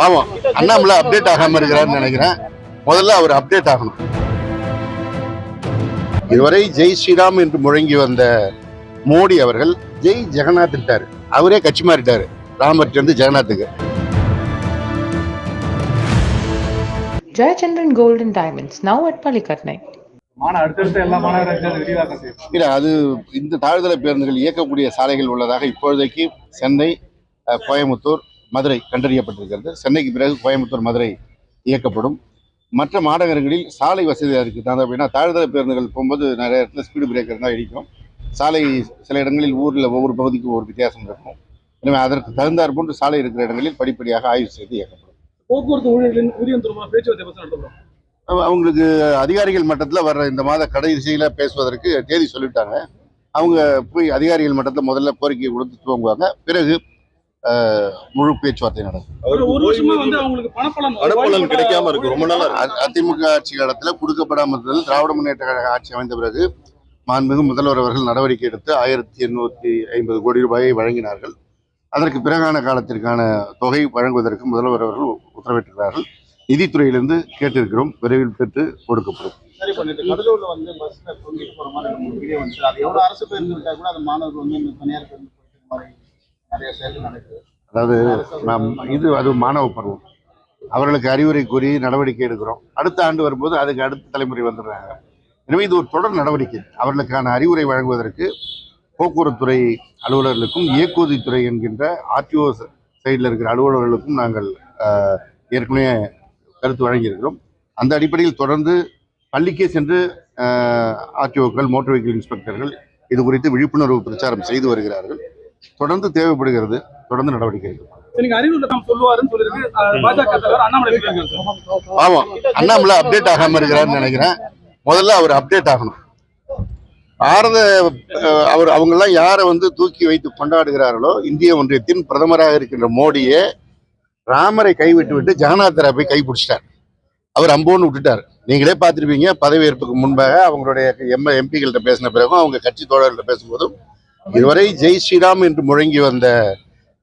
பாவம் அண்ணாமலை அப்டேட் ஆகாம இருக்கிறாருன்னு நினைக்கிறேன். முதல்ல அவர் அப்டேட் ஆகணும். இதுவரை ஜெய் ஸ்ரீராம் என்று முழங்கி வந்த மோடி அவர்கள் ஜெய் ஜெகநாத்ட்டாரு அவரே கட்சி மாறிட்டாரு. ராமர்ட்ட இருந்து ஜெகநாத்துக்கு. அடுத்தடுத்த எல்லா மாநகராட்சியும் அது விரிவாக்கம் செய்யும் இல்ல அது இந்த தாழ்தள பேருந்துகள் இயக்கக்கூடிய சாலைகள் உள்ளதாக இப்பொழுதைக்கு சென்னை கோயம்புத்தூர் மதுரை கண்டறியப்பட்டிருக்கிறது. சென்னைக்கு பிறகு கோயம்புத்தூர் மதுரை இயக்கப்படும். மற்ற மாநகரங்களில் சாலை வசதியாக இருக்குது தான் அப்படின்னா தாழ்தள பேருந்துகள் போகும்போது நிறைய இடத்துல ஸ்பீடு பிரேக்கர் தான் இடிக்கும். சாலை சில இடங்களில் ஊரில் ஒவ்வொரு பகுதிக்கும் ஒரு வித்தியாசம் இருக்கும். எனவே அதற்கு தகுந்தாற் போன்று சாலை இருக்கிற இடங்களில் படிப்படியாக ஆய்வு செய்து இயக்கப்படும். போக்குவரத்து ஊழியர்களின் ஊதியம் தொடர்பாக பேச்சுவார்த்தை பற்றி நடத்துகிறோம் அவ- அவங்களுக்கு அதிகாரிகள் மட்டத்தில் வர்ற இந்த மாத கடைசியில் பேசுவதற்கு தேதி சொல்லிட்டாங்க. அவங்க போய் அதிகாரிகள் மட்டத்தில் முதல்ல கோரிக்கை கொடுத்து துவங்குவாங்க. பிறகு முழு பேச்சுவார்த்தை நடக்கும். கிடைக்காம இருக்கு. ரொம்ப நாளா அதிமுக ஆட்சி காலத்தில் கொடுக்கப்படாமல் இருந்தது. திராவிட முன்னேற்ற கழக ஆட்சி அமைந்த பிறகு மாண்புமிகு முதல்வர் அவர்கள் நடவடிக்கை எடுத்து ஆயிரத்தி எண்ணூற்றி ஐம்பது கோடி ரூபாயை வழங்கினார்கள். அதற்கு பிறகான காலத்திற்கான தொகை வழங்குவதற்கு முதல்வர் அவர்கள் உத்தரவிட்டிருக்கிறார்கள். நிதித்துறையிலிருந்து கேட்டிருக்கிறோம். விரைவில் பெற்று கொடுக்கப்படும். சரி பண்ணிட்டு கடலூர்ல வந்து பஸ்ல தொங்கிட்டு போற மாதிரி ரெண்டு மூணு வீடியோ வந்துச்சு. அது எவ்வளவு அரசு பேருந்து விட்டா கூட அது மாணவர்கள் வந்து இந்த தனியார் பேருந்து போயிட்டு மாதிரி நிறைய செயல்கள் நடக்குது அதாவது நாம் இது அது மாணவ பருவம். அவர்களுக்கு அறிவுரை கூறி நடவடிக்கை எடுக்கிறோம். அடுத்த ஆண்டு வரும்போது அதுக்கு அடுத்த தலைமுறை வந்துடுறாங்க. எனவே இது ஒரு தொடர் நடவடிக்கை. அவர்களுக்கான அறிவுரை வழங்குவதற்கு போக்குவரத்துறை அலுவலர்களுக்கும் இயக்குவதித்துறை என்கின்ற ஆர்டிஓ சைடில் இருக்கிற அலுவலர்களுக்கும் நாங்கள் ஏற்கனவே கருத்து வழங்கியிருக்கிறோம். அந்த அடிப்படையில் தொடர்ந்து பள்ளிக்கே சென்று ஆர்டிஓக்கள் மோட்டார் வெஹிக்கிள் இன்ஸ்பெக்டர்கள் இது குறித்து விழிப்புணர்வு பிரச்சாரம் செய்து வருகிறார்கள். தொடர்ந்து தேவைப்படுகிறது தொடர்ந்து நடவடிக்கை தலைவர் அண்ணாமலை அப்டேட் ஆகாம இருக்கிறாருன்னு நினைக்கிறேன். முதல்ல அவர் அப்டேட் ஆகணும். பாரத அவர் அவங்கெல்லாம் யாரை வந்து தூக்கி வைத்து கொண்டாடுகிறார்களோ இந்திய ஒன்றியத்தின் பிரதமராக இருக்கின்ற மோடியே ராமரை கைவிட்டு விட்டு ஜெகநாதரை போய் கை பிடிச்சிட்டார் அவர் அம்போன்னு விட்டுட்டார். நீங்களே பார்த்துருப்பீங்க பதவியேற்புக்கு முன்பாக அவங்களுடைய எம் எம்பிகள்கிட்ட பேசின பிறகும் அவங்க கட்சி தோழர்கள்ட்ட பேசும்போதும் இதுவரை ஜெய் ஸ்ரீராம் என்று முழங்கி வந்த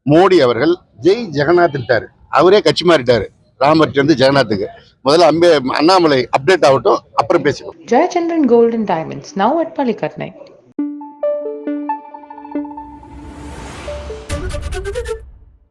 மோடி அவர்கள் ஜெய் ஜெகநாத் ஜெகநாத்ட்டார் அவரே கட்சி மாறிட்டார். ராமர்ட் இருந்து ஜெகநாத்துக்கு. முதல்ல அம்பே அண்ணாமலை அப்டேட் ஆகட்டும் அப்புறம் பேசிக்கோ Jayachandran golden diamonds now at Pallikaranai